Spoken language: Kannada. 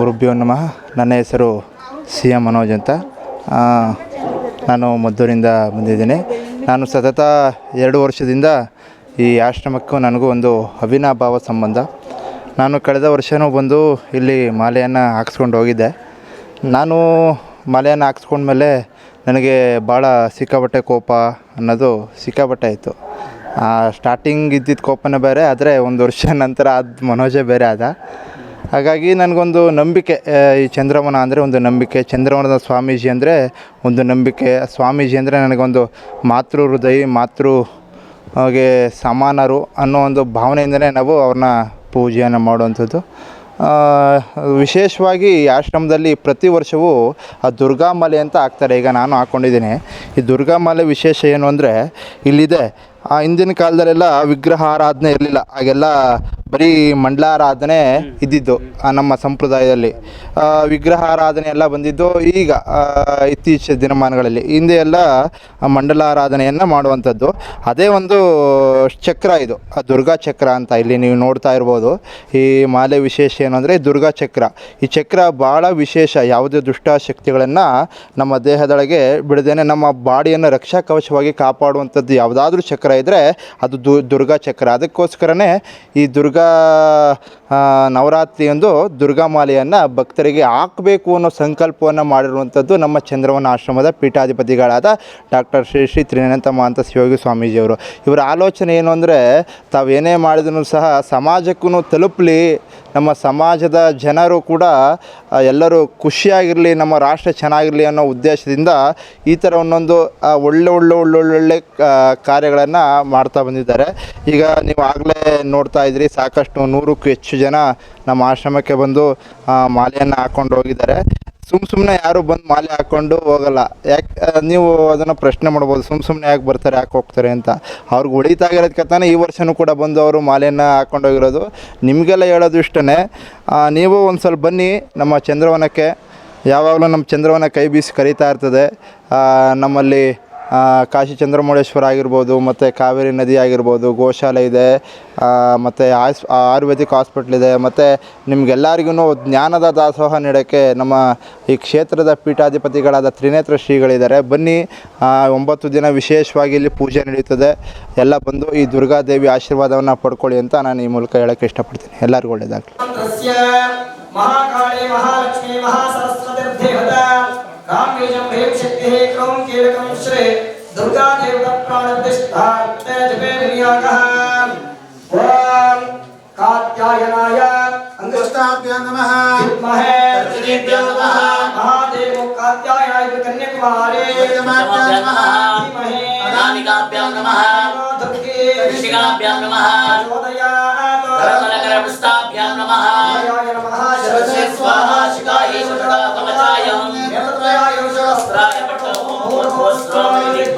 ಗುರುಭ್ಯೋ ನಮಃ. ನನ್ನ ಹೆಸರು ಸಿ ಎಂ ಮನೋಜ್ ಅಂತ. ನಾನು ಮದ್ದೂರಿಂದ ಬಂದಿದ್ದೀನಿ. ನಾನು ಸತತ ಎರಡು ವರ್ಷದಿಂದ ಈ ಆಶ್ರಮಕ್ಕೂ ನನಗೂ ಒಂದು ಅವಿನಾಭಾವ ಸಂಬಂಧ. ನಾನು ಕಳೆದ ವರ್ಷವೂ ಬಂದು ಇಲ್ಲಿ ಮಾಲೆಯನ್ನು ಹಾಕ್ಸ್ಕೊಂಡು ಹೋಗಿದ್ದೆ. ನಾನು ಮಾಲೆಯನ್ನು ಹಾಕ್ಸ್ಕೊಂಡ್ಮೇಲೆ ನನಗೆ ಭಾಳ ಸಿಕ್ಕಾಬಟ್ಟೆ ಕೋಪ ಅನ್ನೋದು ಸಿಕ್ಕಾಬಟ್ಟೆ ಆಯಿತು. ಸ್ಟಾರ್ಟಿಂಗ್ ಇದ್ದಿದ್ದ ಕೋಪನೇ ಬೇರೆ, ಆದರೆ ಒಂದು ವರ್ಷ ನಂತರ ಅದು ಮನೋಜೇ ಬೇರೆ ಆದ. ಹಾಗಾಗಿ ನನಗೊಂದು ನಂಬಿಕೆ ಈ ಚಂದ್ರಮನ ಅಂದರೆ ಒಂದು ನಂಬಿಕೆ, ಚಂದ್ರಮನದ ಸ್ವಾಮೀಜಿ ಅಂದರೆ ಒಂದು ನಂಬಿಕೆ. ಸ್ವಾಮೀಜಿ ಅಂದರೆ ನನಗೊಂದು ಮಾತೃ ಹೃದಯ, ಮಾತೃ, ಹಾಗೆ ಸಮಾನರು ಅನ್ನೋ ಒಂದು ಭಾವನೆಯಿಂದನೇ ನಾವು ಅವ್ರನ್ನ ಪೂಜೆಯನ್ನು ಮಾಡುವಂಥದ್ದು. ವಿಶೇಷವಾಗಿ ಈ ಆಶ್ರಮದಲ್ಲಿ ಪ್ರತಿ ವರ್ಷವೂ ಆ ದುರ್ಗಾಮಾಲೆ ಅಂತ ಹಾಕ್ತಾರೆ. ಈಗ ನಾನು ಹಾಕ್ಕೊಂಡಿದ್ದೀನಿ ಈ ದುರ್ಗಾಮಾಲೆ ವಿಶೇಷ ಏನು ಅಂದರೆ ಇಲ್ಲಿದೆ. ಆ, ಹಿಂದಿನ ಕಾಲದಲ್ಲೆಲ್ಲ ವಿಗ್ರಹ ಆರಾಧನೆ ಇರಲಿಲ್ಲ. ಆಗೆಲ್ಲ ಬರೀ ಮಂಡಲಾರಾಧನೆ ಇದ್ದಿದ್ದು ಆ ನಮ್ಮ ಸಂಪ್ರದಾಯದಲ್ಲಿ. ವಿಗ್ರಹ ಆರಾಧನೆ ಎಲ್ಲ ಬಂದಿದ್ದು ಈಗ ಇತ್ತೀಚಿನ ದಿನಮಾನಗಳಲ್ಲಿ. ಹಿಂದೆ ಎಲ್ಲ ಮಂಡಲಾರಾಧನೆಯನ್ನು ಮಾಡುವಂಥದ್ದು. ಅದೇ ಒಂದು ಚಕ್ರ ಇದು ಆ ದುರ್ಗಾ ಚಕ್ರ ಅಂತ ಇಲ್ಲಿ ನೀವು ನೋಡ್ತಾ ಇರ್ಬೋದು. ಈ ಮಾಲೆ ವಿಶೇಷ ಏನು ಅಂದರೆ ದುರ್ಗಾ ಚಕ್ರ. ಈ ಚಕ್ರ ಭಾಳ ವಿಶೇಷ ಯಾವುದೇ ದುಷ್ಟ ಶಕ್ತಿಗಳನ್ನು ನಮ್ಮ ದೇಹದೊಳಗೆ ಬಿಡದೇನೆ ನಮ್ಮ ಬಾಡಿಯನ್ನು ರಕ್ಷಾ ಕವಚವಾಗಿ ಕಾಪಾಡುವಂಥದ್ದು ಯಾವುದಾದ್ರೂ ಚಕ್ರ ಇದ್ದರೆ ಅದು ದು ದುರ್ಗಾ ಚಕ್ರ. ಅದಕ್ಕೋಸ್ಕರನೇ ಈ ದುರ್ಗಾ ಆ, ನವರಾತ್ರಿಯಂದು ದುರ್ಗಾ ಮಾಲೆಯನ್ನು ಭಕ್ತರಿಗೆ ಹಾಕಬೇಕು ಅನ್ನೋ ಸಂಕಲ್ಪವನ್ನು ಮಾಡಿರುವಂಥದ್ದು ನಮ್ಮ ಚಂದ್ರವನ ಆಶ್ರಮದ ಪೀಠಾಧಿಪತಿಗಳಾದ ಡಾಕ್ಟರ್ ಶ್ರೀ ಶ್ರೀ ತ್ರಿನಂತ ಮಹಂತ ಶಿವಯೋಗಿ ಸ್ವಾಮೀಜಿಯವರು. ಇವರ ಆಲೋಚನೆ ಏನು ಅಂದರೆ ತಾವು ಏನೇ ಮಾಡಿದ್ರು ಸಹ ಸಮಾಜಕ್ಕೂ ತಲುಪಲಿ ನಮ್ಮ ಸಮಾಜದ ಜನರು ಕೂಡ ಎಲ್ಲರೂ ಖುಷಿಯಾಗಿರಲಿ ನಮ್ಮ ರಾಷ್ಟ್ರ ಚೆನ್ನಾಗಿರಲಿ ಅನ್ನೋ ಉದ್ದೇಶದಿಂದ ಈ ಥರ ಒಂದೊಂದು ಒಳ್ಳೆ ಒಳ್ಳೆ ಒಳ್ಳೊಳ್ಳೊಳ್ಳೆ ಕಾರ್ಯಗಳನ್ನು ಮಾಡ್ತಾ ಬಂದಿದ್ದಾರೆ. ಈಗ ನೀವು ಆಗಲೇ ನೋಡ್ತಾ ಇದ್ರಿ ಸಾಕಷ್ಟು ನೂರಕ್ಕೂ ಹೆಚ್ಚು ಜನ ನಮ್ಮ ಆಶ್ರಮಕ್ಕೆ ಬಂದು ಮಾಲೆಯನ್ನು ಹಾಕ್ಕೊಂಡು ಹೋಗಿದ್ದಾರೆ. ಸುಮ್ಮ ಸುಮ್ಮನೆ ಯಾರು ಬಂದು ಮಾಲೆ ಹಾಕ್ಕೊಂಡು ಹೋಗಲ್ಲ. ಯಾಕೆ ನೀವು ಅದನ್ನು ಪ್ರಶ್ನೆ ಮಾಡ್ಬೋದು ಸುಮ್ಮ ಸುಮ್ಮನೆ ಯಾಕೆ ಬರ್ತಾರೆ, ಯಾಕೆ ಹೋಗ್ತಾರೆ ಅಂತ. ಅವ್ರಿಗೆ ಉಳಿತಾಗಿರೋದಕ್ಕೆ ತಾನೇ ಈ ವರ್ಷವೂ ಕೂಡ ಬಂದು ಅವರು ಮಾಲೆಯನ್ನು ಹಾಕೊಂಡು ಹೋಗಿರೋದು. ನಿಮಗೆಲ್ಲ ಹೇಳೋದು ಇಷ್ಟೇ ನೀವು ಒಂದು ಸ್ವಲ್ಪ ಬನ್ನಿ, ನಮ್ಮ ಚಂದ್ರವನಕ್ಕೆ. ಯಾವಾಗಲೂ ನಮ್ಮ ಚಂದ್ರವನ ಕೈ ಬೀಸಿ ಕರೀತಾ ಇರ್ತದೆ. ನಮ್ಮಲ್ಲಿ ಕಾಶಿ ಚಂದ್ರಮೌಳೇಶ್ವರ ಆಗಿರ್ಬೋದು, ಮತ್ತು ಕಾವೇರಿ ನದಿ ಆಗಿರ್ಬೋದು, ಗೋಶಾಲೆ ಇದೆ ಮತ್ತು ಆಯುಸ್ ಆಯುರ್ವೇದಿಕ್ ಹಾಸ್ಪಿಟ್ಲ್ ಇದೆ, ಮತ್ತು ನಿಮ್ಗೆಲ್ಲರಿಗೂ ಜ್ಞಾನದ ದಾಸೋಹ ನೀಡೋಕ್ಕೆ ನಮ್ಮ ಈ ಕ್ಷೇತ್ರದ ಪೀಠಾಧಿಪತಿಗಳಾದ ತ್ರಿನೇತ್ರ ಶ್ರೀಗಳಿದ್ದಾರೆ. ಬನ್ನಿ ಒಂಬತ್ತು ದಿನ ವಿಶೇಷವಾಗಿ ಇಲ್ಲಿ ಪೂಜೆ ನಡೆಯುತ್ತದೆ ಎಲ್ಲ ಬಂದು ಈ ದುರ್ಗಾದೇವಿ ಆಶೀರ್ವಾದವನ್ನು ಪಡ್ಕೊಳ್ಳಿ ಅಂತ ನಾನು ಈ ಮೂಲಕ ಹೇಳೋಕ್ಕೆ ಇಷ್ಟಪಡ್ತೀನಿ. ಎಲ್ಲರಿಗೂ ಒಳ್ಳೆಯದಾಗಲಿ राम्बीजं भेक्षित्यः क्रौं कीलकं श्रे दुर्गा देवता प्राणप्रतिष्ठार्थे जपे विनियोगः ॐ कात्यायनाय अङ्गुष्ठाभ्यां नमः। विद्महे तर्जनीभ्यो नमः। महादेवो कात्यायनाय कन्याकुमारे। विद्महाभ्यां नमः। धीमहि अनामिकाभ्यां नमः। दुर्गे ऋषिकाभ्यां नमः। चोदयाम करकरपुष्टाभ्यां नमः। ಭೂರ್ಭುವಸ್ತ್ರಾಯ